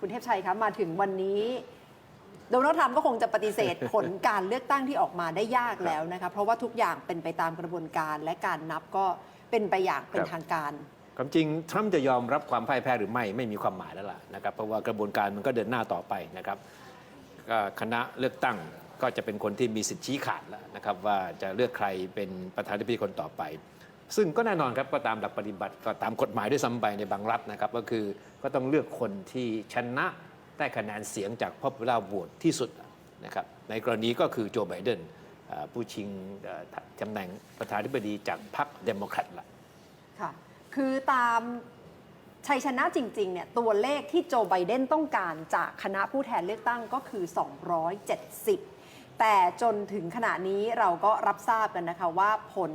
คุณเทพชัยคะมาถึงวันนี้โดนัลด์ทรัมป์ก็คงจะปฏิเสธผลการเลือกตั้งที่ออกมาได้ยากแล้วนะคะเพราะว่าทุกอย่างเป็นไปตามกระบวนการและการนับก็เป็นไปอย่างเป็นครับทางการความจริงทรัมป์จะยอมรับความพ่ายแพ้หรือไม่ไม่มีความหมายแล้วล่ะนะครับเพราะว่ากระบวนการมันก็เดินหน้าต่อไปนะครับก็คณะเลือกตั้งก็จะเป็นคนที่มีสิทธิชี้ขาดแล้วนะครับว่าจะเลือกใครเป็นประธานาธิบดีคนต่อไป ซึ่งก็แน่นอนครับก็ตามหลักปฏิบัติก็ตามกฎหมายด้วยซ้ำไปในบางรัฐนะครับก็คือก็ต้องเลือกคนที่ชนะได้คะแนนเสียงจาก popular vote ที่สุดนะครับในกรณีก็คือโจไบเดนผู้ชิงตำแหน่งประธานาธิบดีจากพรรคเดโมแครตละค่ะคือตามชัยชนะจริงๆเนี่ยตัวเลขที่โจไบเดนต้องการจากคณะผู้แทนเลือกตั้งก็คือ 270 แต่จนถึงขณะนี้เราก็รับทราบกันนะคะว่าผล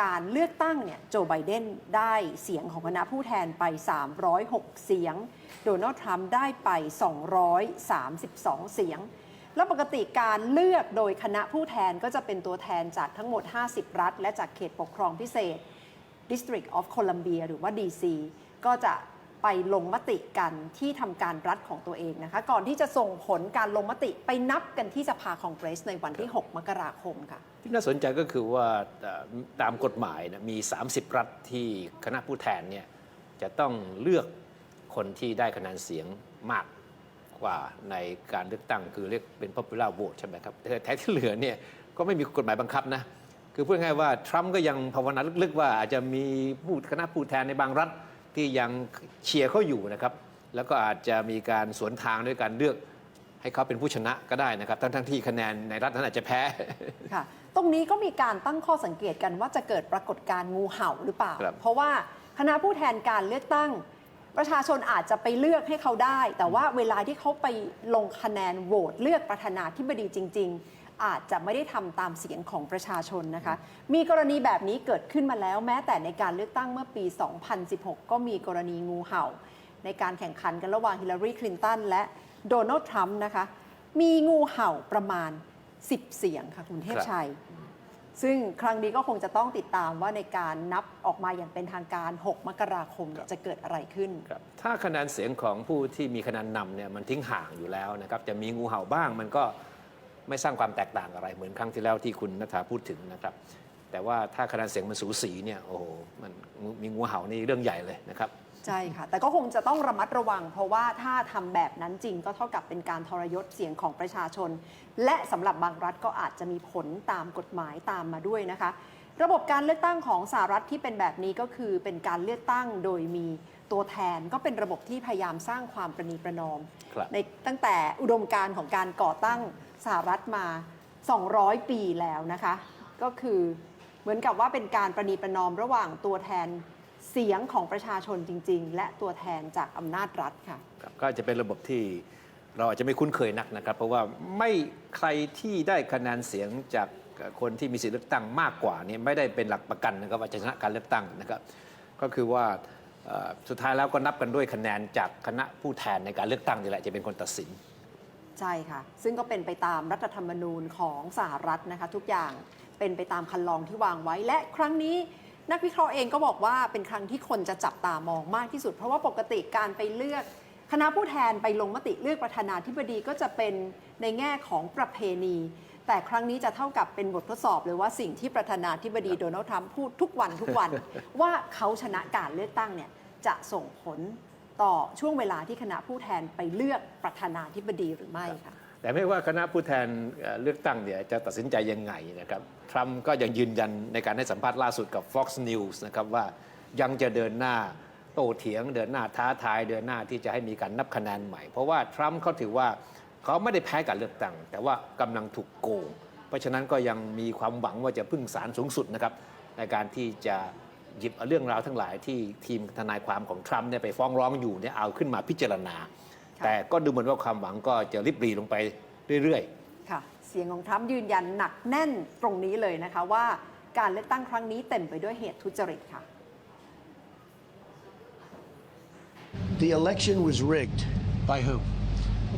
การเลือกตั้งเนี่ยโจไบเดนได้เสียงของคณะผู้แทนไป 306 เสียง โดนัลด์ทรัมป์ได้ไป 232 เสียง แล้วปกติการเลือกโดยคณะผู้แทนก็จะเป็นตัวแทนจากทั้งหมด 50 รัฐ และจากเขตปกครองพิเศษ District of Columbia หรือว่า DC ก็จะ ไปลงมติกันที่ทำการรัฐของตัวเองนะคะ ก่อนที่จะส่งผลการลงมติไปนับกันที่สภาคองเกรสในวันที่ 6 มกราคมค่ะ ที่น่าสนใจก็คือว่าเอ่อตามกฎหมายนะมี 30 รัฐที่คณะผู้แทนเนี่ยจะต้องเลือกคนที่ได้คะแนนเสียงมากกว่าในการเลือกตั้งคือเรียกเป็น popular vote ใช่ไหมครับ แต่แท้ที่เหลือเนี่ยก็ไม่มีกฎหมายบังคับนะ คือพูดง่ายๆว่า ทรัมป์ก็ยังภาวนาลึกๆ ว่าอาจจะมีผู้คณะผู้แทนในบางรัฐ ที่ยังเชียร์เขาอยู่นะครับ แล้วก็อาจจะมีการสวนทางด้วยการเลือกให้เขาเป็นผู้ชนะก็ได้นะครับ ทั้งๆที่คะแนนในรัฐนั้นอาจจะแพ้ ค่ะ ตรงนี้ก็มีการตั้งข้อสังเกตกันว่าจะเกิดปรากฏการณ์งูเห่าหรือเปล่า ครับ เพราะว่าคณะผู้แทนการเลือกตั้ง ประชาชนอาจจะไปเลือกให้เขาได้ แต่ว่าเวลาที่เขาไปลงคะแนนโหวตเลือกประธานาธิบดีจริง ๆ อาจจะไม่ได้ทำตามเสียงของประชาชนนะคะ มีกรณีแบบนี้เกิดขึ้นมาแล้ว แม้แต่ในการเลือกตั้งเมื่อปี 2016 ก็มีกรณีงูเห่า ในการแข่งขันกันระหว่างฮิลลารีคลินตันและโดนัลด์ทรัมป์นะคะ มีงูเห่าประมาณ 10 เสียงค่ะคุณเทพชัย ซึ่งครั้งนี้ก็คงจะต้องติดตามว่าในการนับออกมาอย่างเป็นทางการ 6 มกราคมเนี่ยจะเกิดอะไรขึ้นครับถ้าคะแนนเสียงของผู้ที่มีคะแนนนำเนี่ยมันทิ้งห่างอยู่แล้วนะครับ จะมีงูเห่าบ้างมันก็ ไม่สร้างความแตกต่างอะไรเหมือนครั้งที่แล้วที่คุณนัทธาพูดถึงนะครับ แต่ว่าถ้าคะแนนเสียงมันสูสีเนี่ยโอ้โหมันมีงูเห่านี่เรื่องใหญ่เลยนะครับใช่ค่ะ แต่ก็คงจะต้องระมัดระวัง เพราะว่าถ้าทำแบบนั้นจริงก็เท่ากับเป็นการทรยศเสียงของประชาชน และสำหรับบางรัฐก็อาจจะมีผลตามกฎหมายตามมาด้วยนะคะ ระบบการเลือกตั้งของสหรัฐที่เป็นแบบนี้ก็คือเป็นการเลือกตั้งโดยมีตัวแทนก็เป็นระบบที่พยายามสร้างความประนีประนอมครับในตั้งแต่อุดมการณ์ของการก่อตั้ง สหรัฐมา 200 ปีแล้วนะคะ ก็คือเหมือนกับว่าเป็นการประนีประนอมระหว่างตัวแทนเสียงของประชาชนจริง ๆ และตัวแทนจากอำนาจรัฐค่ะ ก็จะเป็นระบบที่เราอาจจะไม่คุ้นเคยนักนะครับ เพราะว่าไม่ใครที่ได้คะแนนเสียงจากคนที่มีสิทธิเลือกตั้งมากกว่านี้ไม่ได้เป็นหลักประกันนะครับว่าจะชนะการเลือกตั้งนะครับก็คือว่าสุดท้ายแล้วก็นับกันด้วยคะแนนจากคณะผู้แทนในการเลือกตั้งนี่แหละจะเป็นคนตัดสิน ใช่ค่ะ ซึ่งก็เป็นไปตามรัฐธรรมนูญของสหรัฐนะคะ ทุกอย่างเป็นไปตามคันลองที่วางไว้และครั้งนี้ นักวิเคราะห์เองก็บอกว่าเป็นครั้งที่คนจะจับตามองมากที่สุด เพราะว่าปกติการไปเลือกคณะผู้แทนไปลงมติเลือกประธานาธิบดีก็จะเป็นในแง่ของประเพณี แต่ครั้งนี้จะเท่ากับเป็นบททดสอบเลยว่าสิ่งที่ประธานาธิบดีโดนัลด์ทรัมป์พูดทุกวันทุกวัน ว่าเขาชนะการเลือกตั้งเนี่ยจะส่งผล ต่อช่วงเวลาที่คณะผู้แทนไปเลือกประธานาธิบดีหรือไม่ค่ะแต่ไม่ว่าคณะผู้แทนเลือกตั้งเนี่ยจะตัดสินใจยังไงนะครับทรัมป์ก็ยังยืนยันในการให้สัมภาษณ์ล่าสุดกับ Fox News นะครับว่ายังจะเดินหน้าโต้เถียง เดินหน้าท้าทายเดินหน้าที่จะให้มีการนับคะแนนใหม่ เพราะว่าทรัมป์เขาถือว่าเขาไม่ได้แพ้การเลือกตั้ง แต่ว่ากำลังถูกโกง เพราะฉะนั้นก็ยังมีความหวังว่าจะพึ่งศาลสูงสุดนะครับในการที่จะ หยิบเอาเรื่องราวทั้งหลายที่ทีมทนายความของทรัมป์เนี่ยไปฟ้องร้องอยู่เนี่ยเอาขึ้นมาพิจารณาค่ะแต่ก็ดูเหมือนว่าความหวังก็จะริบหรีลงไปเรื่อยค่ะ เสียงของทรัมป์ยืนยันหนักแน่นตรงนี้เลยนะคะว่าการเลือกตั้งครั้งนี้เต็มไปด้วยเหตุทุจริตค่ะ The election was rigged By who?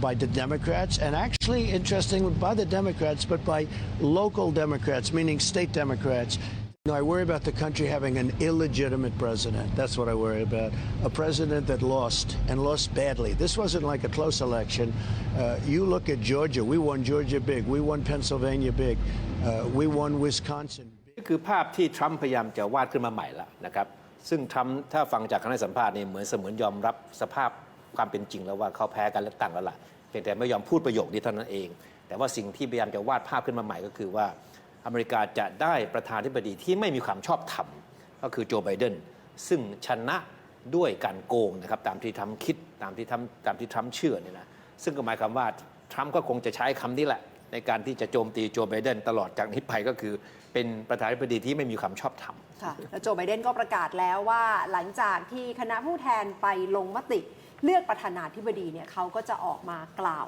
by the Democrats, and actually, interesting, by the Democrats, but by local Democrats, meaning state Democrats. No, I worry about the country having an illegitimate president. That's what I worry about. A president that lost and lost badly. This wasn't like a close election. Uh, you look at Georgia. We won Georgia big. We won Pennsylvania big. Uh, we won Wisconsin. นี่คือภาพที่ทรัมป์พยายามจะวาดขึ้นมาใหม่แล้วนะครับ ซึ่งทรัมป์ถ้าฟังจากคณะสัมภาษณ์นี่เหมือนเสมือนยอมรับสภาพความเป็นจริงแล้วว่าเขาแพ้การเลือกตั้งแล้วล่ะเพียงแต่ไม่ยอมพูดประโยคนี้เท่านั้นเอง แต่ว่าสิ่งที่พยายามจะวาดภาพขึ้นมาใหม่ก็คือว่า อเมริกาจะได้ประธานาธิบดีที่ไม่มีความชอบธรรมก็คือโจไบเดนซึ่งชนะด้วยการโกงนะครับตามที่ทรัมป์คิดตามที่ทรัมป์ตามที่ทรัมป์เชื่อเนี่ยนะซึ่งก็หมายความว่าทรัมป์ก็คงจะใช้คำนี้แหละ ในการที่จะโจมตีโจไบเดนตลอดจากนี้ไปก็คือ เป็นประธานาธิบดีที่ไม่มีความชอบธรรมค่ะแล้วโจไบเดนก็ประกาศแล้วว่าหลังจากที่คณะผู้แทนไปลงมติเลือกประธานาธิบดีเนี่ยเขาก็จะออกมากล่าว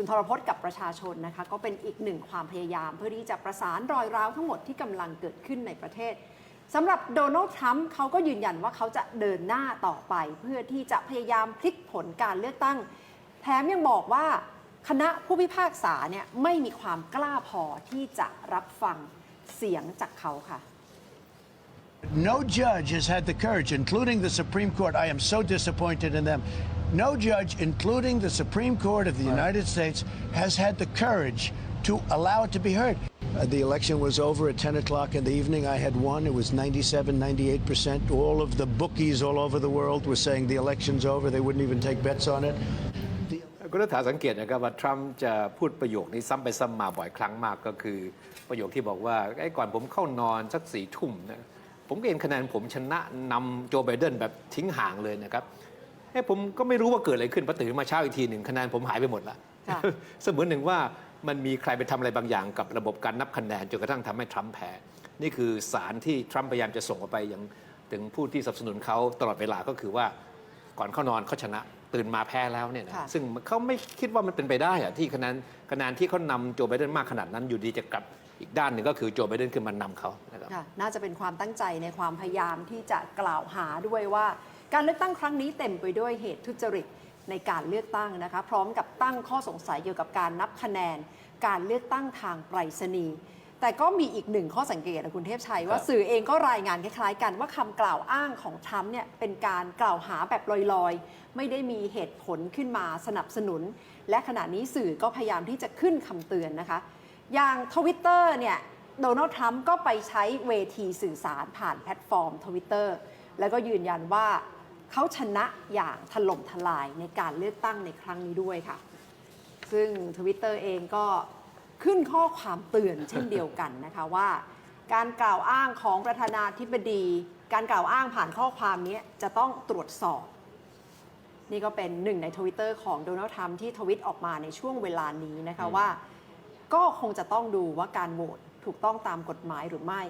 สุนทรพจน์กับประชาชนนะคะก็เป็นอีกหนึ่งความพยายามเพื่อที่จะประสานรอยร้าวทั้งหมดที่กำลังเกิดขึ้นในประเทศสำหรับโดนัลด์ทรัมป์เขาก็ยืนยันว่าเขาจะเดินหน้าต่อไป เพื่อที่จะพยายามพลิกผลการเลือกตั้งแถมยังบอกว่าคณะผู้พิพากษาเนี่ยไม่มีความกล้าพอที่จะรับฟังเสียงจากเขาค่ะ No judge has had the courage, including the Supreme Court. I am so disappointed in them. No judge, including the Supreme Court of the United States, has had the courage to allow it to be heard. Uh, the election was over at 10 o'clock in the evening. I had won. It was 97, 98 percent. All of the bookies all over the world were saying the election's over. They wouldn't even take bets on it. The คุณรัฐาสังเกตนะครับว่าทรัมป์จะพูดประโยคนี้ซ้ำไปซ้ำมาบ่อยครั้งมากก็คือ ประโยคที่บอกว่าไอ้ก่อนผมเข้านอนสักสี่ทุ่มนะผมก็เห็นคะแนนผมชนะนำโจไบเดนแบบทิ้งห่างเลยนะครับ เอ้ผมก็ไม่รู้ว่าเกิดอะไรขึ้นพอตื่นมาเช้าอีกทีหนึ่งคะแนนผมหายไปหมดละค่ะเสมือนหนึ่งว่ามันมีใครไปทำอะไรบางอย่างกับระบบการนับคะแนนจนกระทั่งทำให้ทรัมป์แพ้นี่คือสารที่ทรัมป์พยายามจะส่งออกไปยังถึงผู้ที่สนับสนุนเขาตลอดเวลาก็คือว่าก่อนเข้านอนเขาชนะตื่นมาแพ้แล้วเนี่ยนะค่ะซึ่งเขาไม่คิดว่ามันเป็นไปได้อะที่คะแนนคะแนนที่เขานำโจไบเดนมากขนาดนั้นอยู่ดีจะกลับอีกด้านหนึ่งก็คือโจไบเดนขึ้นมานำเขานะครับค่ะน่าจะเป็นความตั้งใจในความพยายามที่จะกล่าวหาด้วยว่า การเลือกตั้งครั้งนี้เต็มไปด้วยเหตุทุจริตในการเลือกตั้งนะคะ พร้อมกับตั้งข้อสงสัยเกี่ยวกับการนับคะแนน การเลือกตั้งทางไปรษณีย์แต่ก็มีอีกหนึ่งข้อสังเกตนะคุณเทพชัย ว่าครับสื่อเองก็รายงานคล้ายๆ กันว่าคำกล่าวอ้างของทรัมป์เนี่ยเป็นการกล่าวหาแบบลอยๆ ไม่ได้มีเหตุผลขึ้นมาสนับสนุน และขณะนี้สื่อก็พยายามที่จะขึ้นคำเตือนนะคะ อย่างทวิตเตอร์เนี่ยโดนัลด์ทรัมป์ก็ไปใช้เวทีสื่อสารผ่านแพลตฟอร์มทวิตเตอร์แล้วก็ยืนยันว่า เขาชนะอย่างถล่มทลายในการเลือกตั้งในครั้งนี้ด้วยค่ะ ซึ่งทวิตเตอร์เองก็ขึ้นข้อความเตือนเช่นเดียวกันนะคะว่า การกล่าวอ้างของประธานาธิบดี การกล่าวอ้างผ่านข้อความนี้จะต้องตรวจสอบ นี่ก็เป็นหนึ่งในทวิตเตอร์ของโดนัลด์ทรัมป์ที่ทวิตออกมาในช่วงเวลานี้นะคะว่า ก็คงจะต้องดูว่าการโหวตถูกต้องตามกฎหมายหรือไม่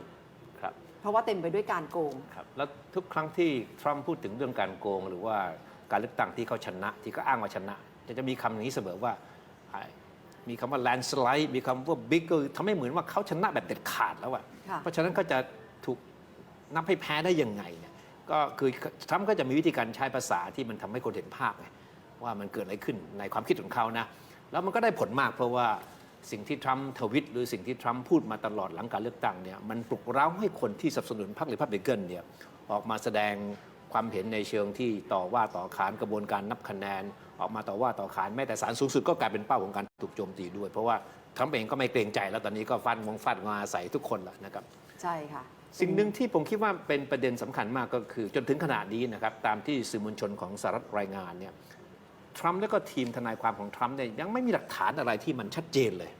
ครับเพราะว่าเต็มไปด้วยการโกง ครับแล้วทุกครั้งที่ทรัมป์พูดถึงเรื่องการโกง หรือว่าการเลือกตั้งที่เขาชนะ ที่เขาอ้างว่าชนะ จะจะมีคำอย่างนี้เสมอว่าอ่า มีคำว่า landslide มีคำว่า big ก็ทำให้เหมือนว่าเขาชนะแบบเด็ดขาดแล้วอะค่ะ เพราะฉะนั้นเขาจะถูกนับให้แพ้ได้ยังไงเนี่ยก็คือทรัมป์ก็จะมีวิธีการใช้ภาษาที่มันทำให้คนเห็นภาพไงว่ามันเกิดอะไรขึ้นในความคิดของเขานะ แล้วมันก็ได้ผลมากเพราะว่า สิ่งที่ทรัมป์ทวิตหรือสิ่งที่ทรัมป์พูดมาตลอดหลังการเลือกตั้งเนี่ยมันปลุกเร้าให้คนที่สนับสนุนพรรครีพับลิกันเนี่ยออกมาแสดงความเห็นในเชิงที่ต่อว่าต่อขานกระบวนการนับคะแนน ออกมาต่อว่าต่อขานแม้แต่ศาลสูงสุดก็กลายเป็นเป้าของการถูกโจมตีด้วย เพราะว่าทรัมป์เองก็ไม่เกรงใจแล้วตอนนี้ก็ฟันงงฟัดงาใส่ทุกคนแล้วนะครับใช่ค่ะสิ่งหนึ่งที่ผมคิดว่าเป็นประเด็นสำคัญมากก็คือจนถึงขณะนี้นะครับตามที่สื่อมวลชนของสหรัฐรายงานเนี่ย ทรัมป์และก็ทีมทนายความของทรัมป์เนี่ยยังไม่มีหลักฐานอะไรที่มันชัดเจนเลย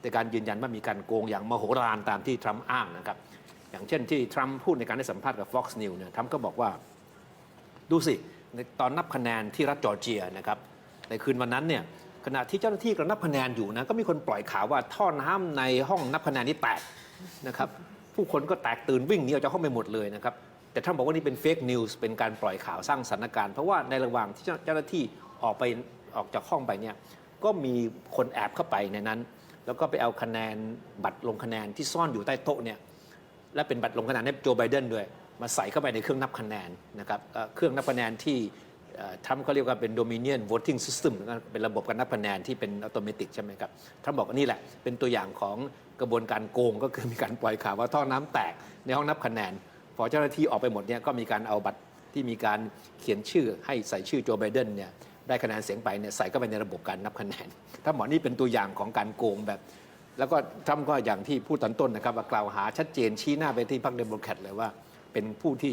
แต่การยืนยันว่ามีการโกงอย่างมโหฬารตามที่ทรัมป์อ้างนะครับ อย่างเช่นที่ทรัมป์พูดในการให้สัมภาษณ์กับ Fox News เนี่ยทรัมป์ก็บอกว่า ดูสิในตอนนับคะแนนที่รัฐจอร์เจียนะครับในคืนวันนั้นเนี่ยขณะที่เจ้าหน้าที่กำลังนับคะแนนอยู่นะก็มีคนปล่อยข่าวว่าท่อน้ำในห้องนับคะแนนนี้แตกนะครับผู้คนก็แตกตื่นวิ่งหนีออกจากห้องไปหมดเลยนะครับแต่ท่านบอกว่านี่เป็นเฟกนิวส์เป็นการปล่อยข่าวสร้างสถานการณ์เพราะว่าในระหว่างที่เจ้าหน้าที่ ออกไปออกจากห้องไปเนี่ยก็มีคนแอบเข้าไปในนั้น แล้วก็ไปเอาคะแนนบัตรลงคะแนนที่ซ่อนอยู่ใต้โต๊ะเนี่ยและเป็นบัตรลงคะแนนให้โจไบเดนด้วย มาใส่เข้าไปในเครื่องนับคะแนนนะครับเครื่องนับคะแนนที่เอ่อทรัมป์เขาเรียกว่าเป็น Dominion Voting System นะเป็นระบบการนับคะแนนที่เป็นอัตโนมัติใช่ไหมครับทรัมป์บอกว่านี่แหละ เป็นตัวอย่างของกระบวนการโกงก็คือมีการปล่อยข่าวว่าท่อน้ำแตกในห้องนับคะแนน พอเจ้าหน้าที่ออกไปหมดเนี่ยก็มีการเอาบัตรที่มีการเขียนชื่อให้ใส่ชื่อโจไบเดนเนี่ย ได้คะแนนเสียงไปเนี่ยใส่เข้าไปในระบบการนับคะแนน ถ้าหมอนี่เป็นตัวอย่างของการโกงแบบ แล้วก็ทรัมป์ก็อย่างที่พูดตอนต้นนะครับว่ากล่าวหาชัดเจนชี้หน้าไปที่พรรคเดโมแครตเลยว่า เป็นผู้ที่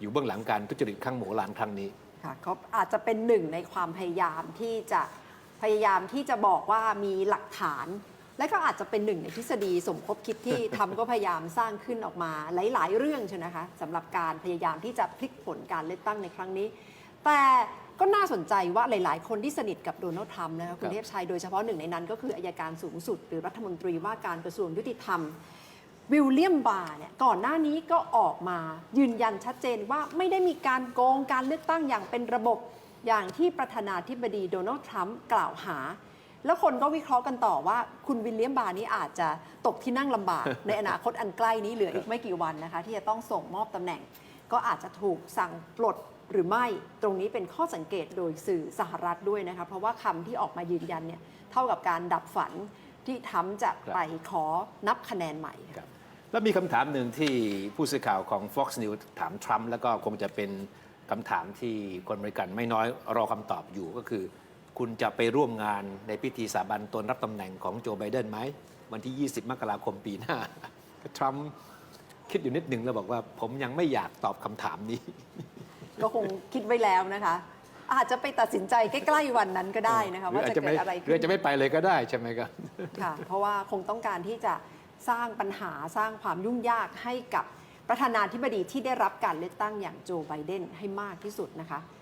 อยู่เบื้องหลังการทุจริตครั้งโหมลานครั้งนี้ค่ะก็อาจจะเป็นหนึ่งในความพยายามที่จะพยายามที่จะบอกว่ามีหลักฐาน และก็อาจจะเป็นหนึ่งในทฤษฎีสมคบคิดที่ทำก็พยายามสร้างขึ้นออกมาหลาย ๆ เรื่องใช่ไหมคะสำหรับการพยายามที่จะพลิกผลการเลือกตั้งในครั้งนี้ แต่ ก็น่าสนใจว่าหลาย ๆ คนที่สนิทกับโดนัลด์ทรัมป์นะคะคุณครับเทพชัยโดยเฉพาะหนึ่งในนั้น ก็คืออายการสูงสุด หรือรัฐมนตรีว่าการกระทรวงยุติธรรมวิลเลียมบาร์เนี่ยก่อนหน้านี้ก็ออกมายืนยันชัดเจนว่าไม่ได้มีการโกงการเลือกตั้งอย่างเป็นระบบอย่างที่ประธานาธิบดีโดนัลด์ทรัมป์กล่าวหา แล้วคนก็วิเคราะห์กันต่อว่าคุณวิลเลียมบาร์นี้อาจจะตกที่นั่งลำบาก ในอนาคตอันใกล้นี้เหลืออีกไม่กี่วันนะคะ ที่จะต้องส่งมอบตำแหน่ง ก็อาจจะถูกสั่งปลด หรือไม่ตรงนี้เป็นข้อสังเกตโดยสื่อสหรัฐด้วยนะคะเพราะว่าคำที่ออกมายืนยันเนี่ยเท่ากับการดับฝันที่ทรัมป์จะไปขอนับคะแนนใหม่ค่ะครับแล้วมีคำถามหนึ่งที่ผู้สื่อข่าวของ Fox News ถามทรัมป์แล้วก็คงจะเป็นคำถามที่คนอเมริกันไม่น้อยรอคำตอบอยู่ก็คือ คุณจะไปร่วมงานในพิธีสาบันตนรับตำแหน่งของโจไบเดนไหม วันที่ 20 มกราคมปีหน้า ทรัมป์คิดอยู่นิดหนึ่งแล้วบอกว่าผมยังไม่อยากตอบคำถามนี้ ก็คงคิดไว้แล้วนะคะ อาจจะไปตัดสินใจใกล้ๆวันนั้นก็ได้นะคะ ว่าจะเกิดอะไรหรืขึ้อนอาจจะไม่ไปเลยก็ได้ใช่ไหมครับค่ะ เพราะว่าคงต้องการที่จะสร้างปัญหาสร้างความยุ่งยากให้กับประธานาธิบดีที่ได้รับการเลือกตั้งอย่างโจไบเดนให้มากที่สุดนะคะ